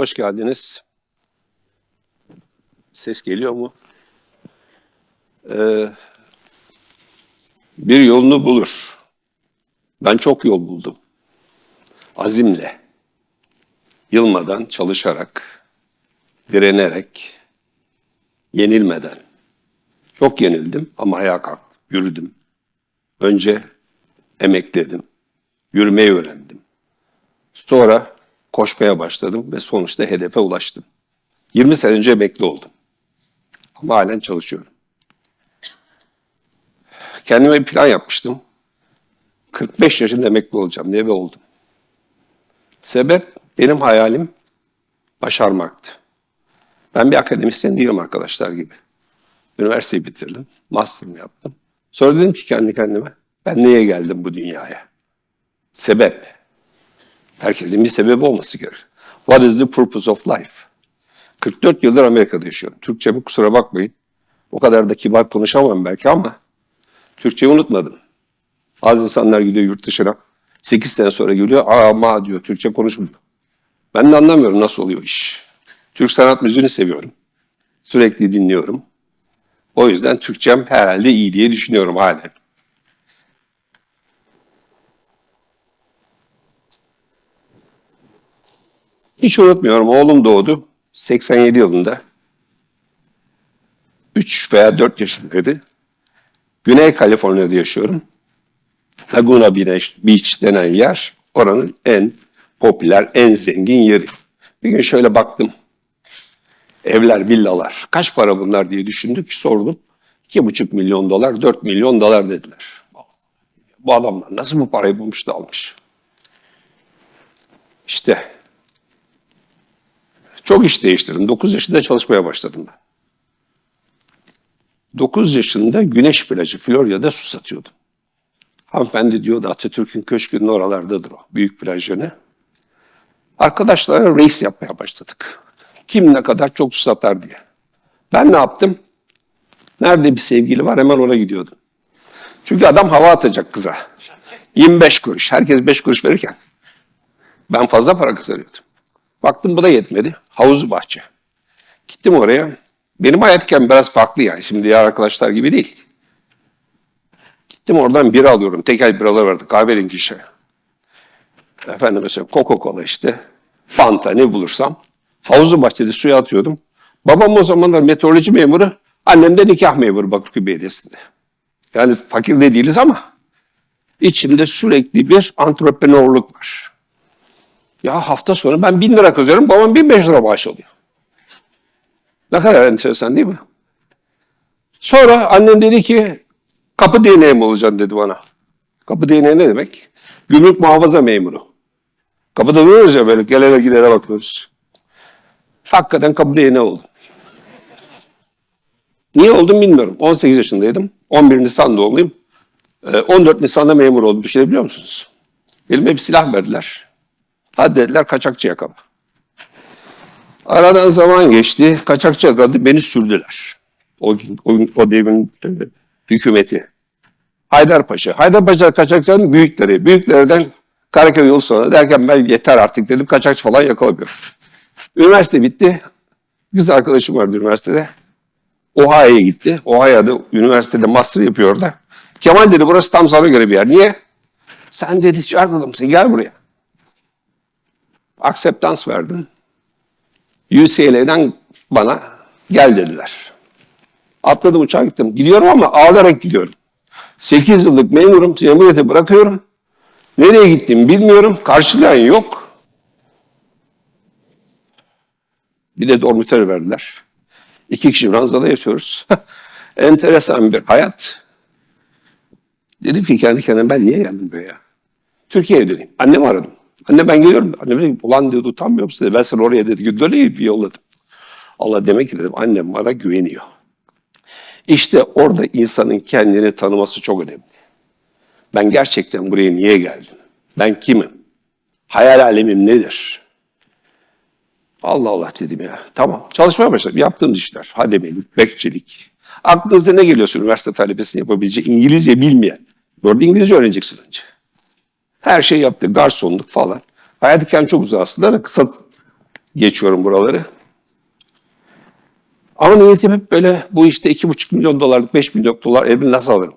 Hoş geldiniz. Ses geliyor mu? Ee, bir yolunu bulur. Ben çok yol buldum. Azimle, yılmadan çalışarak, direnerek, yenilmeden. Çok yenildim ama ayağa kalktım, yürüdüm. Önce emekledim, yürümeyi öğrendim. Sonra koşmaya başladım ve sonuçta hedefe ulaştım. 20 sene önce emekli oldum. Ama halen çalışıyorum. Kendime bir plan yapmıştım. 45 yaşında emekli olacağım diye ve oldum. Sebep benim hayalim başarmaktı. Ben bir akademisyen değilim arkadaşlar gibi. Üniversiteyi bitirdim. Master'ımı yaptım. Sonra dedim ki kendi kendime ben niye geldim bu dünyaya? Sebep. Herkesin bir sebebi olması gerekir. What is the purpose of life? 44 yıldır Amerika'da yaşıyorum. Türkçemi kusura bakmayın. O kadar da kibar konuşamam belki ama Türkçeyi unutmadım. Az insanlar gidiyor yurt dışına. 8 sene sonra geliyor. Ama diyor Türkçe konuşmuyor. Ben de anlamıyorum nasıl oluyor iş. Türk sanat müziğini seviyorum. Sürekli dinliyorum. O yüzden Türkçem herhalde iyi diye düşünüyorum halen. Hiç unutmuyorum oğlum doğdu 87 yılında. 3 veya 4 yaşındaydı. Güney Kaliforniya'da yaşıyorum. Laguna Beach denen yer oranın en popüler, en zengin yeri. Bir gün şöyle baktım. Evler, villalar. Kaç para bunlar diye düşündük. Sordum. 2,5 milyon dolar, 4 milyon dolar dediler. Bu adamlar nasıl bu parayı bulmuş da almış? İşte çok iş değiştirdim. 9 yaşında çalışmaya başladım ben. 9 yaşında Güneş Plajı Florya'da su satıyordum. Hanımefendi diyordu Atatürk'ün köşkünün oralardadır o. Büyük plaj yönü. Arkadaşlara race yapmaya başladık. Kim ne kadar çok su satar diye. Ben ne yaptım? Nerede bir sevgili var hemen ona gidiyordum. Çünkü adam hava atacak kıza. 25 kuruş. Herkes 5 kuruş verirken. Ben fazla para kazanıyordum. Baktım bu da yetmedi. Havuzlu bahçe. Gittim oraya. Benim hayat hikayem biraz farklı yani. Şimdi diğer arkadaşlar gibi değil. Gittim oradan bira alıyorum. Tekel biralar vardı. Kahverengi şey. Efendim mesela Coca-Cola işte. Fanta ne bulursam. Havuzlu bahçede suya atıyordum. Babam o zamanlar meteoroloji memuru. Annem de nikah memuru Bakırköy Belediyesi'nde. Yani fakir de değiliz ama içimde sürekli bir antreprenorluk var. Ya hafta sonu ben bin lira kazanıyorum, babam bin beş lira maaş alıyor. Ne kadar enteresan değil mi? Sonra annem dedi ki kapı değneği mi olacaksın dedi bana. Kapı değneği ne demek? Gümrük muhafaza memuru. Kapıda duruyoruz ya böyle gelene gidene bakıyoruz. Hakikaten kapı değneği oldum. Niye oldum bilmiyorum. 18 yaşındaydım. 11 Nisan doğumluyum. Ee, 14 Nisan'da memur oldum. Düşünebiliyor musunuz? Elime bir silah verdiler. Hadi dediler kaçakçı yakala. Aradan zaman geçti. Kaçakçı yakaladı. Beni sürdüler. O, o, o devrin hükümeti. Haydarpaşa. Haydarpaşa kaçakçıların büyükleri. Büyüklerden Karaköy yolu sonra derken ben yeter artık dedim. Kaçakçı falan yakalamıyorum. Üniversite bitti. Kız arkadaşım vardı üniversitede. Ohio'ya gitti. Ohio'da üniversitede master yapıyor orada. Kemal dedi burası tam sana göre bir yer. Niye? Sen dedi Çarkılı mısın? Gel buraya. Akseptans verdim. UCLA'dan bana gel dediler. Atladım uçağa gittim. Gidiyorum ama ağlayarak gidiyorum. 8 yıllık memurum. Cumhuriyeti bırakıyorum. Nereye gittiğimi bilmiyorum. Karşılayan yok. Bir de dormitör verdiler. İki kişi ranzada yatıyoruz. Enteresan bir hayat. Dedim ki kendi kendime ben niye geldim buraya? Türkiye'ye döneyim. Annemi aradım. Anne ben geliyorum. Annem dedi ulan dedi utanmıyor musun dedi. Ben seni oraya dedi göndereyim bir yolladım. Allah demek ki dedim annem bana güveniyor. İşte orada insanın kendini tanıması çok önemli. Ben gerçekten buraya niye geldim? Ben kimim? Hayal alemim nedir? Allah Allah dedim ya. Tamam çalışmaya başladım. Yaptığım işler. Hademelik, bekçilik. Aklınıza ne geliyorsa üniversite talebesini yapabilecek İngilizce bilmeyen. Orada İngilizce öğreneceksin önce. Her şey yaptı. Garsonluk falan. Hayat hikayem çok uzun aslında da kısa geçiyorum buraları. Ama niyetim hep böyle bu işte iki buçuk milyon dolarlık, beş milyon dolar evi nasıl alırım?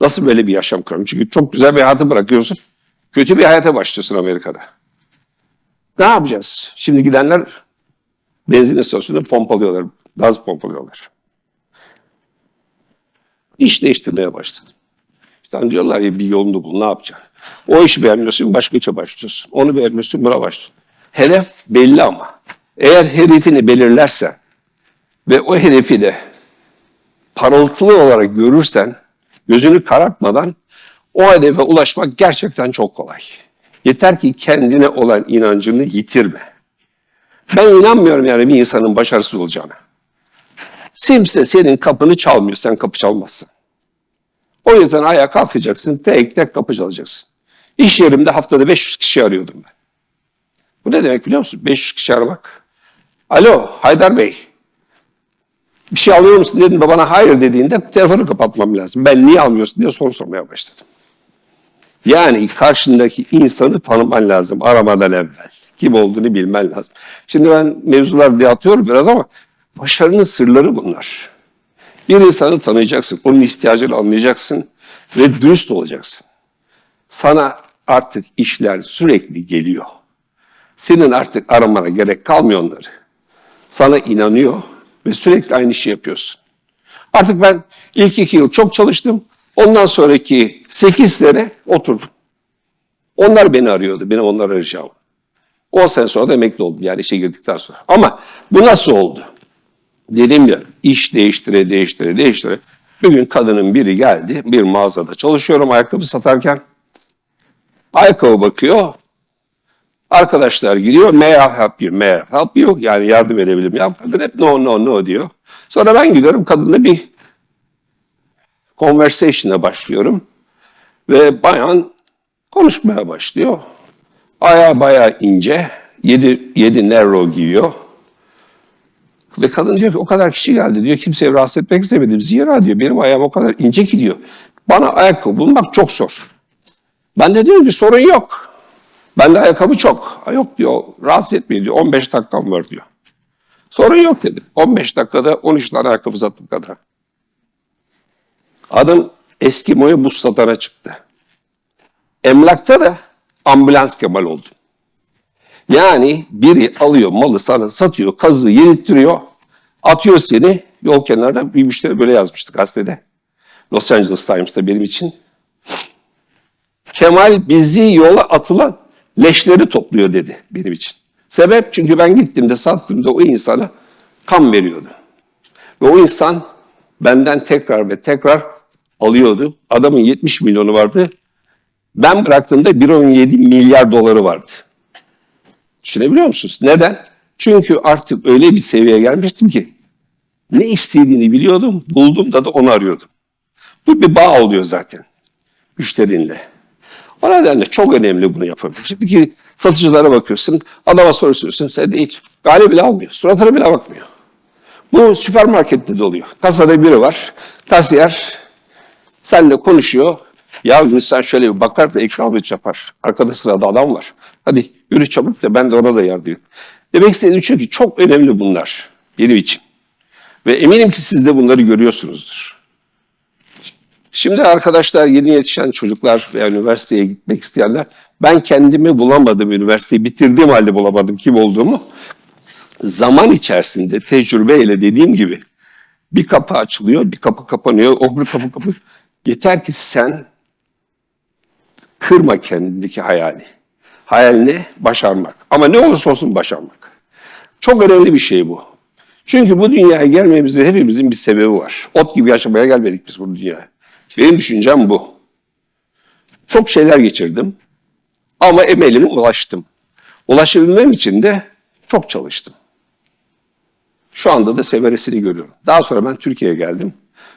Nasıl böyle bir yaşam kurarım? Çünkü çok güzel bir hayatı bırakıyorsun. Kötü bir hayata başlıyorsun Amerika'da. Ne yapacağız? Şimdi gidenler benzin istasyonunda pompalıyorlar, gaz pompalıyorlar. İş değiştirmeye başladım. İşte hani diyorlar ya bir yolunu bul, ne yapacaksın? O işi beğenmiyorsun, başka işe başlıyorsun. Onu beğenmiyorsun, buna başlıyorsun. Hedef belli ama. Eğer hedefini belirlersen ve o hedefi de parıltılı olarak görürsen, gözünü karartmadan o hedefe ulaşmak gerçekten çok kolay. Yeter ki kendine olan inancını yitirme. Ben inanmıyorum yani bir insanın başarısız olacağına. Kimse senin kapını çalmıyor, sen kapı çalmazsın. O yüzden ayağa kalkacaksın, tek tek kapı çalacaksın. İş yerimde haftada 500 kişi arıyordum ben. Bu ne demek biliyor musun? 500 kişi aramak. Alo Haydar Bey. Bir şey alıyor musun dedim de bana hayır dediğinde telefonu kapatmam lazım. Ben niye almıyorsun diye soru sormaya başladım. Yani karşındaki insanı tanıman lazım aramadan evvel. Kim olduğunu bilmen lazım. Şimdi ben mevzular diye atıyorum biraz ama başarının sırları bunlar. Bir insanı tanıyacaksın, onun ihtiyacını anlayacaksın ve dürüst olacaksın. Sana artık işler sürekli geliyor. Senin artık aramana gerek kalmıyor onları. Sana inanıyor ve sürekli aynı işi yapıyorsun. Artık ben ilk iki yıl çok çalıştım. Ondan sonraki sekiz sene oturdum. Onlar beni arıyordu. Benim onları arayacağım. 10 sene sonra da emekli oldum yani işe girdikten sonra. Ama bu nasıl oldu? Dedim ya iş değiştire değiştire değiştire. Bir gün kadının biri geldi. Bir mağazada çalışıyorum ayakkabı satarken. Ayakkabı bakıyor. Arkadaşlar gidiyor. May I help you? May I help you? Yani yardım edebilirim. Ya kadın hep no no no diyor. Sonra ben gidiyorum kadınla bir conversation'a başlıyorum. Ve bayan konuşmaya başlıyor. Ayağı bayağı ince. Yedi, yedi narrow giyiyor. Ve kadın diyor ki o kadar kişi geldi diyor. Kimseye rahatsız etmek istemedim. Zira diyor benim ayağım o kadar ince ki diyor. Bana ayakkabı bulmak çok zor. Ben de diyorum ki sorun yok. Bende ayakkabı çok. Ha, yok diyor rahatsız etmeyin diyor. 15 dakikam var diyor. Sorun yok dedi. 15 dakikada 13 tane ayakkabı sattım kadına. Adım Eskimo'ya buz satana çıktı. Emlakta da ambulans Kemal oldum. Yani biri alıyor malı sana satıyor, kazığı yedirtiyor, atıyor seni yol kenarına bir müşteri böyle yazmıştı gazetede. Los Angeles Times'ta benim için. Kemal bizi yola atılan leşleri topluyor dedi benim için. Sebep çünkü ben gittiğimde sattığımda o insana kan veriyordu. Ve o insan benden tekrar ve tekrar alıyordu. Adamın 70 milyonu vardı. Ben bıraktığımda 1.17 milyar doları vardı. Düşünebiliyor musunuz? Neden? Çünkü artık öyle bir seviyeye gelmiştim ki ne istediğini biliyordum, buldum da da onu arıyordum. Bu bir bağ oluyor zaten müşterinle. O nedenle çok önemli bunu yapabilmek. Şimdiki satıcılara bakıyorsun, adama soru soruyorsun, sen de hiç gale bile almıyor, suratına bile bakmıyor. Bu süpermarkette de oluyor. Kasada biri var, kasiyer seninle konuşuyor. Ya insan şöyle bir bakar da ikramlık yapar. Arkada sırada adam var. Hadi yürü çabuk da ben de ona da yardım Demek istediğim şu ki çok önemli bunlar benim için. Ve eminim ki siz de bunları görüyorsunuzdur. Şimdi arkadaşlar yeni yetişen çocuklar veya üniversiteye gitmek isteyenler ben kendimi bulamadım üniversiteyi bitirdiğim halde bulamadım kim olduğumu. Zaman içerisinde tecrübeyle dediğim gibi bir kapı açılıyor, bir kapı kapanıyor, o bir kapı kapı. Yeter ki sen kırma kendindeki hayali. Hayalini başarmak. Ama ne olursa olsun başarmak. Çok önemli bir şey bu. Çünkü bu dünyaya gelmemizin hepimizin bir sebebi var. Ot gibi yaşamaya gelmedik biz bu dünyaya. Benim düşüncem bu. Çok şeyler geçirdim ama emelime ulaştım. Ulaşabilmem için de çok çalıştım. Şu anda da severesini görüyorum. Daha sonra ben Türkiye'ye geldim.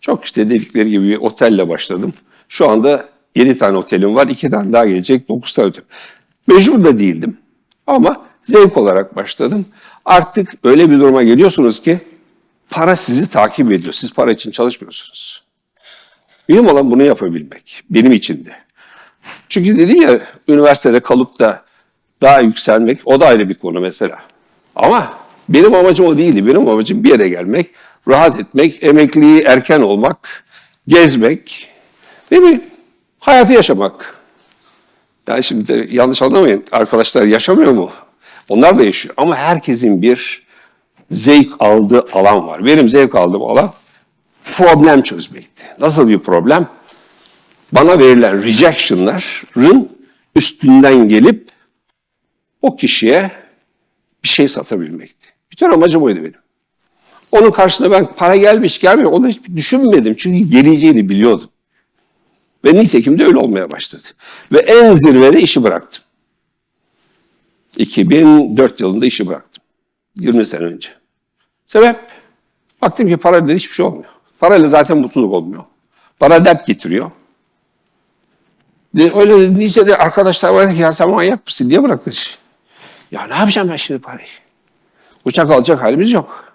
Çok işte dedikleri gibi bir otelle başladım. Şu anda 7 tane otelim var. 2 tane daha gelecek. 9 tane otel. Mecbur da değildim. Ama zevk olarak başladım. Artık öyle bir duruma geliyorsunuz ki para sizi takip ediyor. Siz para için çalışmıyorsunuz. Mühim olan bunu yapabilmek. Benim için de. Çünkü dedim ya üniversitede kalıp da daha yükselmek o da ayrı bir konu mesela. Ama benim amacım o değildi. Benim amacım bir yere gelmek, rahat etmek, emekliliği erken olmak, gezmek, değil mi? Hayatı yaşamak. Yani şimdi yanlış anlamayın. Arkadaşlar yaşamıyor mu? Onlar da yaşıyor. Ama herkesin bir zevk aldığı alan var. Benim zevk aldığım alan problem çözmekti. Nasıl bir problem? Bana verilen rejection'ların üstünden gelip o kişiye bir şey satabilmekti. Bütün amacım oydu benim. Onun karşısında ben para gelmiş gelmiyor onu hiç düşünmedim. Çünkü geleceğini biliyordum. Ve nitekim de öyle olmaya başladı. Ve en zirvede işi bıraktım. 2004 yılında işi bıraktım. 20 sene önce. Sebep? Baktım ki parayla hiçbir şey olmuyor. Parayla zaten mutluluk olmuyor. Para dert getiriyor. De, öyle nice de arkadaşlar var ki ya sen manyak mısın diye bıraktı işi. Ya ne yapacağım ben şimdi parayı? Uçak alacak halimiz yok.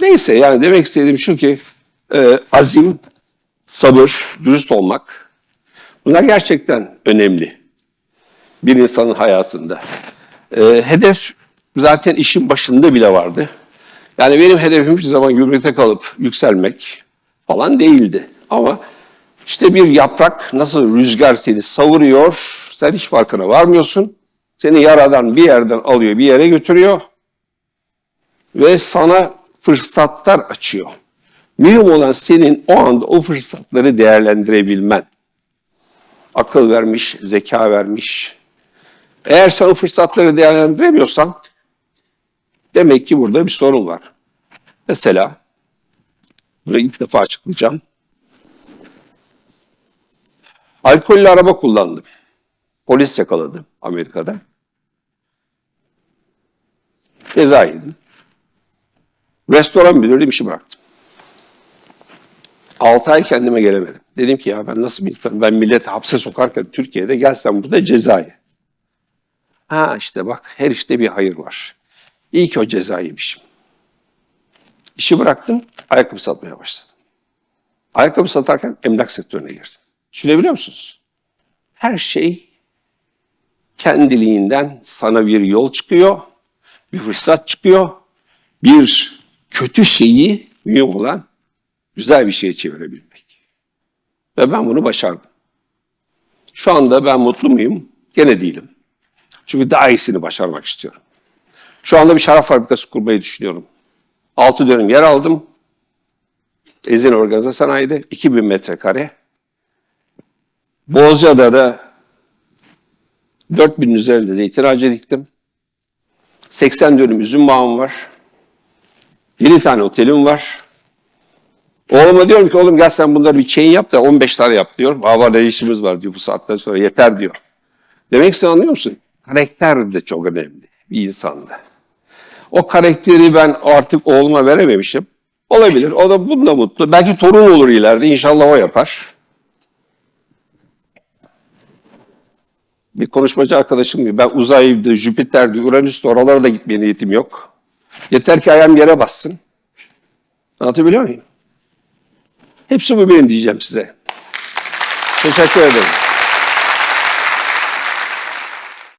Neyse yani demek istediğim şu ki e, azim, sabır, dürüst olmak bunlar gerçekten önemli bir insanın hayatında. E, hedef zaten işin başında bile vardı. Yani benim hedefim hiçbir zaman gümrükte kalıp yükselmek falan değildi. Ama işte bir yaprak nasıl rüzgar seni savuruyor, sen hiç farkına varmıyorsun. Seni yaradan bir yerden alıyor, bir yere götürüyor. Ve sana fırsatlar açıyor. Mühim olan senin o anda o fırsatları değerlendirebilmen. Akıl vermiş, zeka vermiş. Eğer sen o fırsatları değerlendiremiyorsan demek ki burada bir sorun var. Mesela bunu ilk defa açıklayacağım. Alkollü araba kullandım. Polis yakaladı Amerika'da. Ceza yedim. Restoran müdürlüğü işi bıraktım. 6 ay kendime gelemedim. Dedim ki ya ben nasıl bir insanım? Ben milleti hapse sokarken Türkiye'de gelsem burada cezayı. Ha işte bak her işte bir hayır var. İyi ki o ceza yemişim. İşi bıraktım, ayakkabı satmaya başladım. Ayakkabı satarken emlak sektörüne girdim. Düşünebiliyor musunuz? Her şey kendiliğinden sana bir yol çıkıyor, bir fırsat çıkıyor, bir kötü şeyi mühim olan güzel bir şeye çevirebilmek. Ve ben bunu başardım. Şu anda ben mutlu muyum? Gene değilim. Çünkü daha iyisini başarmak istiyorum. Şu anda bir şarap fabrikası kurmayı düşünüyorum. 6 dönüm yer aldım. Ezin Organize Sanayi'de 2000 metrekare. Bozcaada'da 4000 üzerinde zeytin ağacı diktim. 80 dönüm üzüm bağım var. 7 tane otelim var. Oğluma diyorum ki oğlum gel sen bunları bir chain yap da 15 tane yap diyor. Hava ne işimiz var diyor bu saatten sonra yeter diyor. Demek istediğini anlıyor musun? Karakter de çok önemli bir insanda. O karakteri ben artık oğluma verememişim. Olabilir. O da bununla mutlu. Belki torun olur ileride. İnşallah o yapar. Bir konuşmacı arkadaşım gibi ben uzayda, Jüpiter'de, Uranüs'te oralara da gitmeye niyetim yok. Yeter ki ayağım yere bassın. Anlatabiliyor muyum? Hepsi bu benim diyeceğim size. Teşekkür ederim.